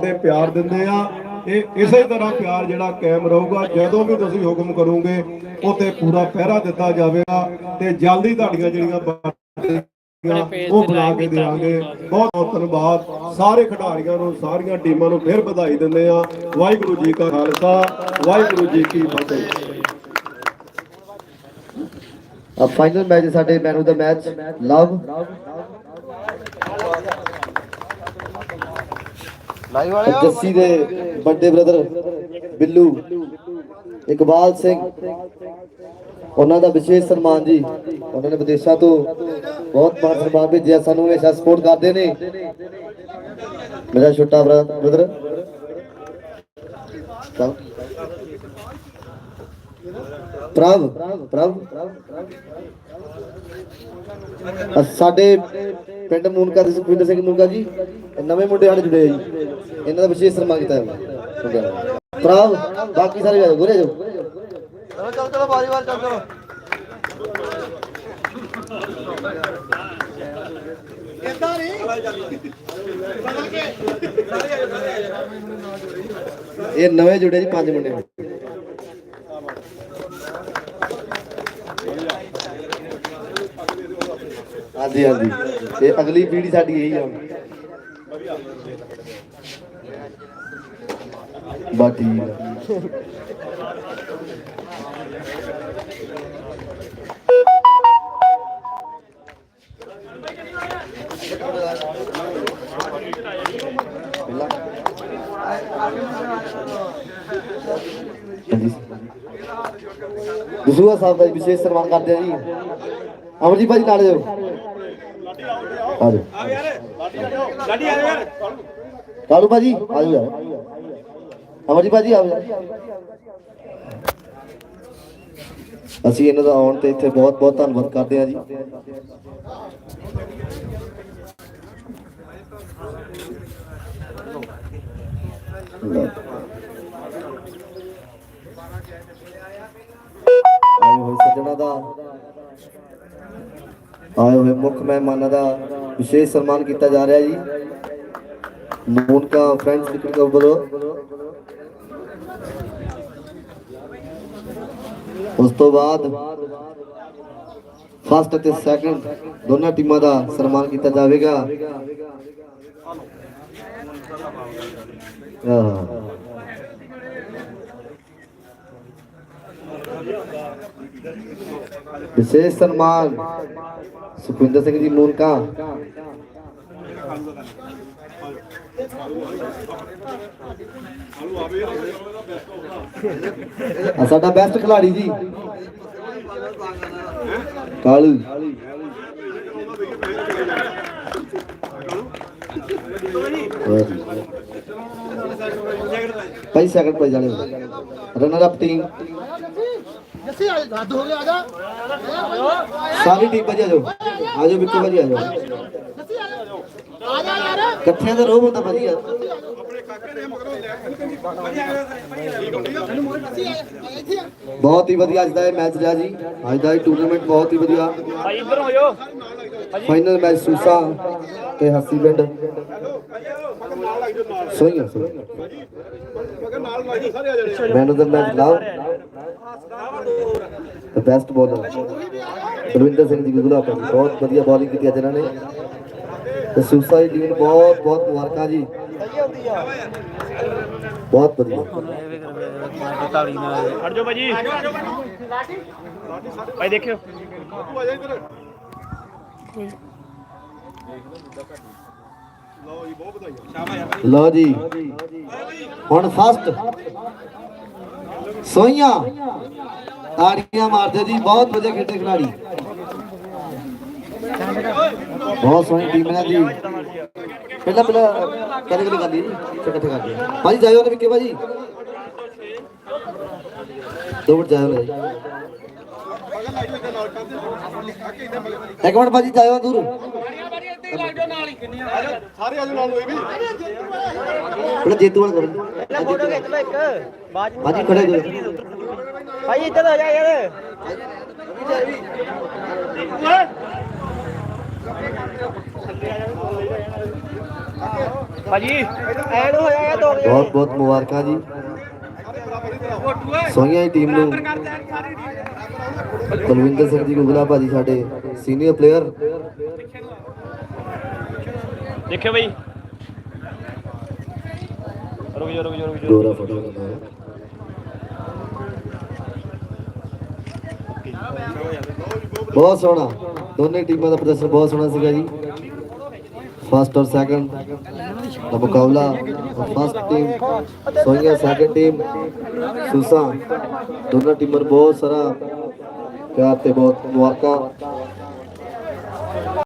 ਤੇ ਪਿਆਰ ਦਿੰਦੇ ਆ। ਇਹ ਇਸੇ ਤਰ੍ਹਾਂ ਪਿਆਰ ਜਿਹੜਾ ਕਾਇਮ ਰਹੂਗਾ ਜਦੋਂ ਵੀ ਤੁਸੀਂ ਹੁਕਮ ਕਰੋਗੇ ਉਤੇ ਪੂਰਾ ਪਹਿਰਾ ਦਿੱਤਾ ਜਾਵੇਗਾ ਤੇ ਜਲਦੀ ਤੁਹਾਡੀਆਂ ਜਿਹੜੀਆਂ ਉਹ ਬਣਾ ਕੇ ਦੇਵਾਂਗੇ ਬਹੁਤ ਬਹੁਤ ਧੰਨਵਾਦ। ਸਾਰੇ ਖਿਡਾਰੀਆਂ ਨੂੰ ਸਾਰੀਆਂ ਟੀਮਾਂ ਨੂੰ ਫਿਰ ਵਧਾਈ ਦਿੰਦੇ ਆ। ਵਾਹਿਗੁਰੂ ਜੀ ਕਾ ਖਾਲਸਾ ਵਾਹਿਗੁਰੂ ਜੀ ਕੀ ਫਤਿਹ। ਆ ਫਾਈਨਲ ਮੈਚ ਸਾਡੇ ਮੈਨ ਆਫ ਦਾ ਮੈਚ ਲਵ ਜੱਸੀ ਦੇ ਵੱਡੇ ਬ੍ਰਦਰ ਬਿੱਲੂ, ਇਕਬਾਲ ਸਿੰਘ। ਉਹਨਾਂ ਦਾ ਵਿਸ਼ੇਸ਼ ਸਨਮਾਨ ਜੀ। ਉਹਨਾਂ ਨੇ ਵਿਦੇਸ਼ਾਂ ਤੋਂ ਬਹੁਤ ਮਾਣ ਸਨਮਾਨ ਭੇਜਿਆ। ਸਾਨੂੰ ਹਮੇਸ਼ਾ ਸਪੋਰਟ ਕਰਦੇ ਨੇ। ਮੇਰਾ ਛੋਟਾ ਬ੍ਰਦਰ ਪ੍ਰਭ ਪ੍ਰਭ ਸਾਡੇ ਪਿੰਡ ਮੂਨਕਾ ਦੇ ਸੁਖਵਿੰਦਰ ਸਿੰਘ ਮੂਨਕਾ ਜੀ ਨਵੇਂ ਮੁੰਡੇ ਸਾਡੇ ਜੁੜੇ ਆ ਜੀ। ਇਹਨਾਂ ਦਾ ਵਿਸ਼ੇਸ਼ ਸਨਮਾਨ ਕੀਤਾ ਹੈ ਪ੍ਰਭ ਬਾਕੀ ਸਾਰੇ ਆ ਗੁਰੇ ਜੋ ਚਲੋ ਚਲੋ ਚਲੋ ਬਾਰੀ ਵਾਰ ਚਲੋ ਚਲੋ। ਇਹ ਨਵੇਂ ਜੁੜੇ ਜੀ ਪੰਜ ਮੁੰਡੇ। ਹਾਂਜੀ ਹਾਂਜੀ। ਤੇ ਅਗਲੀ ਪੀੜ੍ਹੀ ਸਾਡੀ ਇਹੀ ਆ। ਬਾਕੀ ਦਸੂਆ ਸਾਹਿਬ ਦਾ ਵਿਸ਼ੇਸ਼ ਸਨਮਾਨ ਕਰਦੇ ਆ ਜੀ। ਅਮਰਜੀਤ ਭਾਜੀ ਨਾਲ ਜਾਓ। ਆ ਜਾਓ ਲਾਡੀ ਆ ਯਾਰ ਕਾਲੂ ਭਾਜੀ, ਆ ਜਾਓ। ਯਾਰ ਅਮਰਜੀਤ ਭਾਜੀ ਆਓ ਯਾਰ ਅਸੀਂ ਇਹਨਾਂ ਦਾ ਆਉਣ ਤੇ ਇੱਥੇ ਬਹੁਤ ਬਹੁਤ ਧੰਨਵਾਦ ਕਰਦੇ ਹਾਂ ਜੀ। ਆਏ ਹੋਏ ਸੱਜਣਾ ਦਾ। ਆਏ ਹੋਏ ਮੁੱਖ ਮਹਿਮਾਨਾਂ ਦਾ ਵਿਸ਼ੇਸ਼ ਸਨਮਾਨ ਕੀਤਾ ਜਾ ਰਿਹਾ ਜੀ। ਮੂਨਕਾ ਫਰੈਂਡਸ ਕ੍ਰਿਕਟ ਕਲੱਬ ਵੱਲੋਂ ਉਸ ਤੋਂ ਬਾਅਦ ਫਸਟ ਅਤੇ ਸੈਕੰਡ ਦੋਨਾਂ ਟੀਮਾਂ ਦਾ ਸਨਮਾਨ ਕੀਤਾ ਜਾਵੇਗਾ। ਆਹ। ਵਿਸ਼ੇਸ਼ ਸਨਮਾਨ ਸੁਖਵਿੰਦਰ ਸਿੰਘ ਜੀ ਮੂਨਕਾ। ਸਾਡਾ ਬੈਸਟ ਖਿਲਾੜੀ ਜੀ। ਕਾਲੂ। ਭਾਈ ਸੈਕੰਡ ਭਾਈ ਜਾਣੇ ਰਨਰ ਅਪ ਟੀਮ ਜੱਸੀ ਆ ਹੱਦ ਹੋ ਗਿਆ ਆ ਜਾ ਸਾਰੀ ਟੀਮ ਭਾਜੀ ਆ ਜਾਓ ਆ ਜਾਓ ਬਿੱਕੂ ਭਾਜੀ ਆ ਜਾਓ ਆ ਜਾ ਯਾਰ ਇਕੱਠਿਆਂ ਦਾ ਰੋਹ ਹੁੰਦਾ ਭਾਜੀ ਯਾਰ ਇੱਥੇ ਬਹੁਤ ਹੀ ਵਧੀਆ ਅੱਜ ਦਾ ਇਹ ਮੈਚ ਰਿਹਾ ਜੀ ਅੱਜ ਦਾ ਇਹ ਟੂਰਨਾਮੈਂਟ ਬਹੁਤ ਹੀ ਵਧੀਆ ਭਾਈ ਇੱਧਰ ਹੋ ਜਾਓ ਫਾਈਨਲ ਮੈਚ ਸੂਸਾ ਤੇ ਹੱਸੀ ਪਿੰਡ ਸੋਈਆਂ ਸੋਈਆਂ ਮੈਨ ਦਾ match love the best bowler Balwinder Singh ji ਗੁਗਲਾ ਭਾਜੀ ਬਹੁਤ ਵਧੀਆ ਬੋਲਿੰਗ ਕੀਤੀ ਅੱਜ ਇਹਨਾਂ ਨੇ ਤੇ ਸੂਸਾ ਦੀ ਟੀਮ ਨੂੰ ਬਹੁਤ ਬਹੁਤ ਮੁਬਾਰਕਾਂ ਜੀ ਬਹੁਤ ਵਧੀਆ ਹਟ ਜਾਓ ਭਾਜੀ ਭਾਈ ਦੇਖਿਓ ਲਓ ਜੀ ਹੁਣ ਫਸਟ ਸੋਈਆਂ। ਤਾੜੀਆਂ ਮਾਰਦੇ ਜੀ ਬਹੁਤ ਵਧੀਆ ਖੇਡੇ ਖਿਡਾਰੀ। ਬਹੁਤ ਸੋਹਣੀ ਟੀਮ ਹੈ ਜੀ ਪਹਿਲਾਂ ਪਹਿਲਾਂ ਕਦੇ ਕਦੇ ਕਰਦੀ ਜੀ ਇਕੱਠੇ ਕਰਦੇ ਭਾਜੀ ਜਾਇਓ ਨੇ ਵਿੱਕੇ ਭਾਜੀ। ਦੋ ਮਿੰਟ ਜਾਇਓ ਨੇ ਇੱਕ ਮਿੰਟ ਭਾਜੀ ਜਾਇਓ ਦੂਰ ਸਾਰੇ ਆਜੋ ਨਾਲ ਹੋਈ ਵੀ। ਪਹਿਲਾਂ ਜੇਤੂ ਵਾਲਾ ਕਰੋ ਫੋਟੋ ਖਿੱਚ ਲਓ ਇੱਕ। ਬਾਅਦ ਚ ਭਾਜੀ ਖੜੇ ਕਰੋ। ਭਾਈ ਇੱਧਰ ਆ ਜਾ ਯਾਰ। ਭਾਜੀ ਐਨ ਹੋ ਜਾਏਗਾ ਦੋ ਬਹੁਤ ਬਹੁਤ ਮੁਬਾਰਕਾਂ ਜੀ। ਸੋਹੀਆਂ ਦੀ ਟੀਮ ਨੂੰ। ਬਲਵਿੰਦਰ ਸਿੰਘ ਜੀ ਗੁਗਲਾ ਭਾਜੀ ਸਾਡੇ ਸੀਨੀਅਰ ਪਲੇਅਰ ਦੇਖਿਓ ਬਈ। ਰੁਕ ਜਾ ਰੁਕ ਜਾ ਰੁਕ ਜਾ ਗੋਰਾ ਫੋਟੋ ਕਰਨਾ ਬਹੁਤ ਸੋਹਣਾ। ਦੋਨੇ ਟੀਮਾਂ ਦਾ ਪ੍ਰਦਰਸ਼ਨ ਬਹੁਤ ਸੋਹਣਾ ਸੀਗਾ ਜੀ। ਫਸਟ ਔਰ ਸੈਕੰਡ ਦਾ ਮੁਕਾਬਲਾ। First team Soian second team Susa. ਦੋਨਾਂ ਟੀਮਾਂ ਨੂੰ ਬਹੁਤ ਸਾਰਾ ਪਿਆਰ ਤੇ ਬਹੁਤ ਮੁਬਾਰਕਾਂ।